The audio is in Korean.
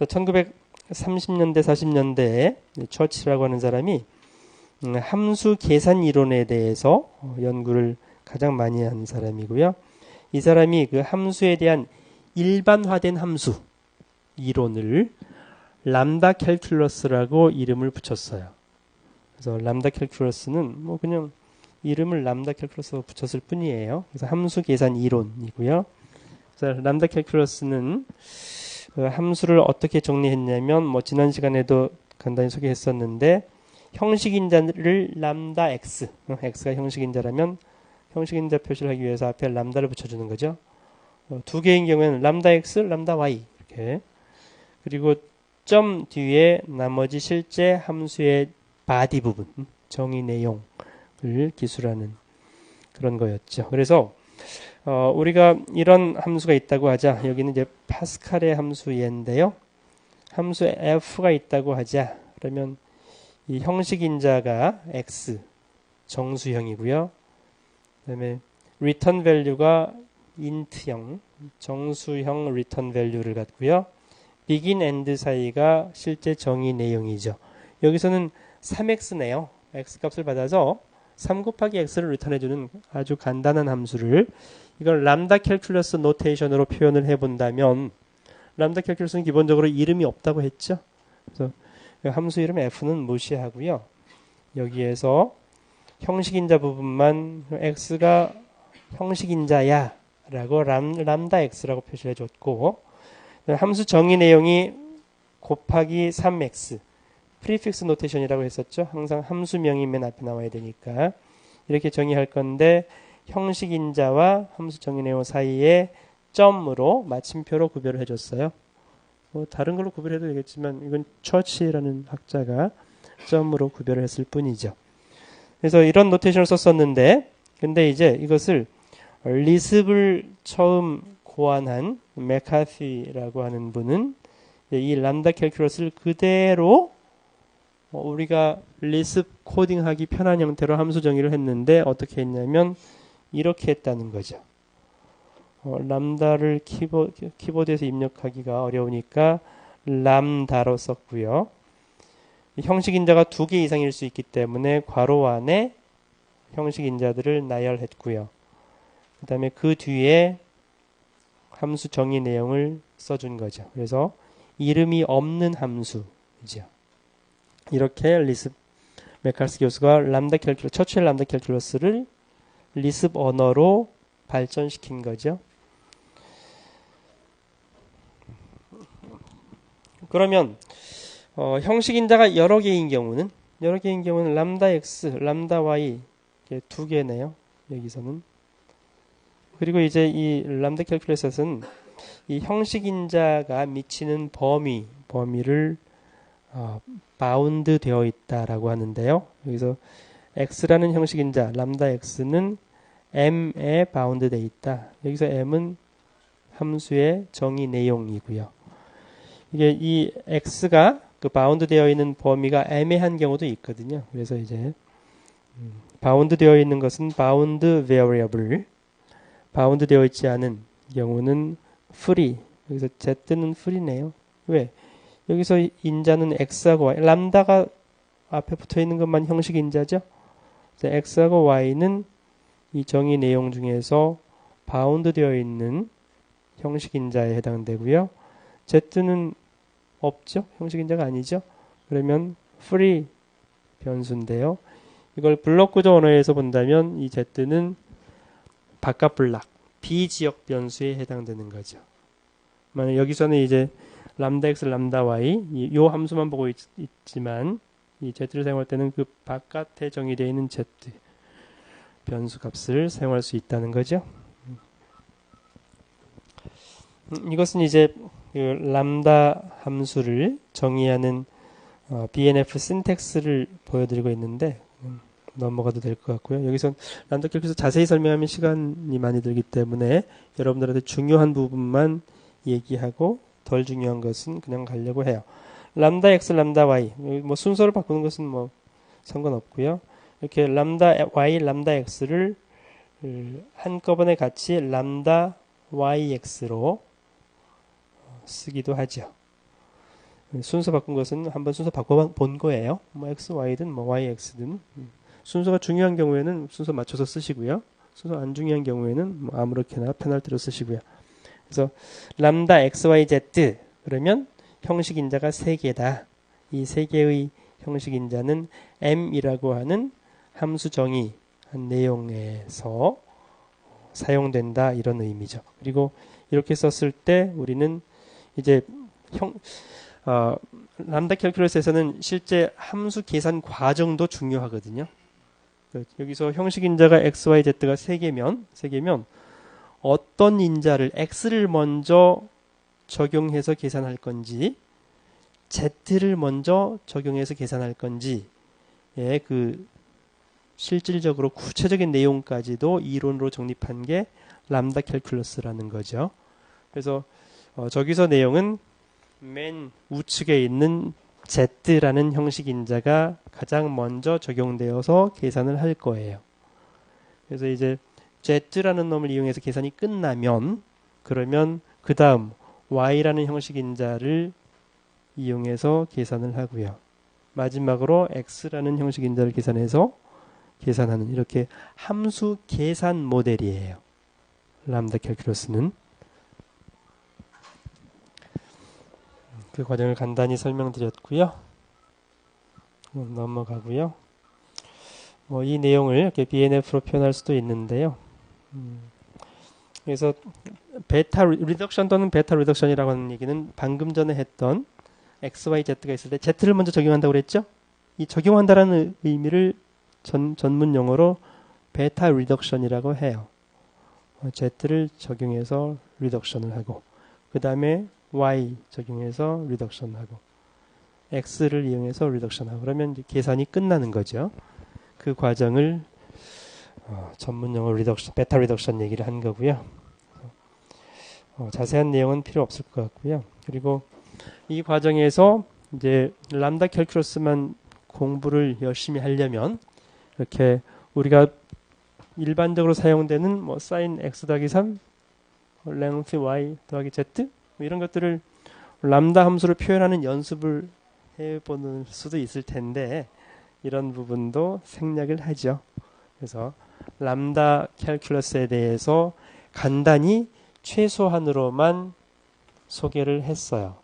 1930년대 40년대에 처치라고 하는 사람이 음, 함수 계산 이론에 대해서 어, 연구를 가장 많이 한 사람이고요. 이 사람이 그 함수에 대한 일반화된 함수 이론을 람다 캘큘러스라고 이름을 붙였어요. 그래서 람다 캘큘러스는 뭐 그냥 이름을 람다 캘큘러스로 붙였을 뿐이에요. 그래서 함수 계산 이론이고요. 그래서 람다 캘큘러스는 그 함수를 어떻게 정리했냐면 뭐 지난 시간에도 간단히 소개했었는데 형식인자를 람다 x, x가 형식인자라면 형식인자 표시를 하기 위해서 앞에 람다를 붙여주는 거죠. 어, 두 개인 경우에는 람다 x, 람다 y 이렇게 그리고 점 뒤에 나머지 실제 함수의 바디 부분, 정의 내용을 기술하는 그런 거였죠. 그래서 어, 우리가 이런 함수가 있다고 하자. 여기는 이제 파스칼의 함수 얘인데요. 함수 f가 있다고 하자. 그러면 이 형식 인자가 x 정수형이고요. 그다음에 return value가 int형 정수형 return value를 갖고요. begin end 사이가 실제 정의 내용이죠. 여기서는 3x네요. x 값을 받아서 3 곱하기 x를 리턴해주는 아주 간단한 함수를 이걸 람다 캘큘러스 노테이션으로 표현을 해본다면 람다 캘큘러스는 기본적으로 이름이 없다고 했죠. 그래서 그 함수 이름 f는 무시하고요. 여기에서 형식인자 부분만 x가 형식인자야 라고 람, 람다 x라고 표시를 해줬고 함수 정의 내용이 곱하기 3x 프리픽스 노테이션이라고 했었죠. 항상 함수명이 맨 앞에 나와야 되니까 이렇게 정의할 건데 형식 인자와 함수 정의 내용 사이에 점으로 마침표로 구별을 해줬어요. 뭐 다른 걸로 구별해도 되겠지만 이건 처치라는 학자가 점으로 구별을 했을 뿐이죠. 그래서 이런 노테이션을 썼었는데 근데 이제 이것을 리습을 처음 고안한 메카시라고 하는 분은 이 람다 캘큘러스를 그대로 뭐 우리가 리습 코딩하기 편한 형태로 함수 정의를 했는데 어떻게 했냐면 이렇게 했다는 거죠. 어, 람다를 키보, 키보드에서 입력하기가 어려우니까 람다로 썼고요. 형식 인자가 두 개 이상일 수 있기 때문에 괄호 안에 형식 인자들을 나열했고요. 그 다음에 그 뒤에 함수 정의 내용을 써준 거죠. 그래서 이름이 없는 함수이죠. 이렇게 리습 메칼스 교수가 람다 캘큘러 처치의 람다 캘큘러스를 리습 언어로 발전시킨 거죠. 그러면 어, 형식 인자가 여러 개인 경우는 여러 개인 경우는 람다 x, 람다 y 두 개네요. 여기서는 그리고 이제 이 람다 캘큘러스는 이 형식 인자가 미치는 범위 범위를 어, 바운드 되어 있다라고 하는데요. 여기서 x라는 형식인자 람다 x는 m에 바운드 되어 있다. 여기서 m은 함수의 정의 내용이고요. 이게 이 x가 그 바운드 되어 있는 범위가 애매한 경우도 있거든요. 그래서 이제 음, 바운드 되어 있는 것은 바운드 베어리어블 바운드 되어 있지 않은 경우는 free 여기서 z는 free네요. 왜? 여기서 인자는 x하고 y, 람다가 앞에 붙어 있는 것만 형식 인자죠. x하고 y는 이 정의 내용 중에서 바운드 되어 있는 형식 인자에 해당되고요. z는 없죠. 형식 인자가 아니죠. 그러면 free 변수인데요. 이걸 블록 구조 언어에서 본다면 이 z는 바깥 블락 비지역 변수에 해당되는 거죠. 만약 여기서는 이제 람다 x, 람다 y 이 함수만 보고 있, 지만이 z를 사용할 때는 그 바깥에 정의되어 있는 z 변수 값을 사용할 수 있다는 거죠. 음, 이것은 이제 그 람다 함수를 정의하는 어, BNF 신텍스를 보여드리고 있는데 음, 넘어가도 될 것 같고요. 여기서 람다 캘에서 자세히 설명하면 시간이 많이 들기 때문에 여러분들한테 중요한 부분만 얘기하고 덜 중요한 것은 그냥 가려고 해요. 람다 x, 람다 y. 뭐 순서를 바꾸는 것은 뭐 상관없고요. 이렇게 람다 y, 람다 x를 한꺼번에 같이 람다 yx로 쓰기도 하죠. 순서 바꾼 것은 한번 순서 바꿔 본 거예요. 뭐 x, y든 뭐 y, x든 순서가 중요한 경우에는 순서 맞춰서 쓰시고요. 순서 안 중요한 경우에는 뭐 아무렇게나 페널티로 쓰시고요. 그래서 람다 x, y, z 그러면 형식 인자가 세 개다. 이세 개의 형식 인자는 m이라고 하는 함수 정의한 내용에서 사용된다 이런 의미죠. 그리고 이렇게 썼을 때 우리는 이제 형 어, 람다 캘큘러스에서는 실제 함수 계산 과정도 중요하거든요. 그 여기서 형식 인자가 x, y, z가 세 개면 세 개면 어떤 인자를 x를 먼저 적용해서 계산할 건지 z를 먼저 적용해서 계산할 건지 예, 그 실질적으로 구체적인 내용까지도 이론으로 정립한 게 람다 캘큘러스라는 거죠. 그래서 어, 저기서 내용은 맨 우측에 있는 z라는 형식 인자가 가장 먼저 적용되어서 계산을 할 거예요. 그래서 이제 z라는 놈을 이용해서 계산이 끝나면 그러면 그 다음 y라는 형식 인자를 이용해서 계산을 하고요. 마지막으로 x라는 형식 인자를 계산해서 계산하는 이렇게 함수 계산 모델이에요. 람다 캘큘러스는 그 과정을 간단히 설명드렸고요. 넘어가고요. 뭐 이 내용을 이렇게 BNF로 표현할 수도 있는데요. 음, 그래서 베타 리덕션 또는 베타 리덕션이라고 하는 얘기는 방금 전에 했던 x, y, z가 있을 때 z를 먼저 적용한다고 그랬죠? 이 적용한다라는 의미를 전, 전문 용어로 베타 리덕션이라고 해요. 어, z를 적용해서 리덕션을 하고 그 다음에 y 적용해서 리덕션하고 x를 이용해서 리덕션하고 그러면 계산이 끝나는 거죠. 그 과정을 어, 전문 용어 리덕션, 베타 리덕션 얘기를 한 거고요. 어, 자세한 내용은 필요 없을 것 같고요. 그리고 이 과정에서 이제 람다 캘큘러스만 공부를 열심히 하려면 이렇게 우리가 일반적으로 사용되는 뭐 사인 x 더하기 3, 랭스 y 더하기 z 뭐 이런 것들을 람다 함수를 표현하는 연습을 해보는 수도 있을 텐데 이런 부분도 생략을 하죠. 그래서 람다 캘큘러스에 대해서 간단히 최소한으로만 소개를 했어요.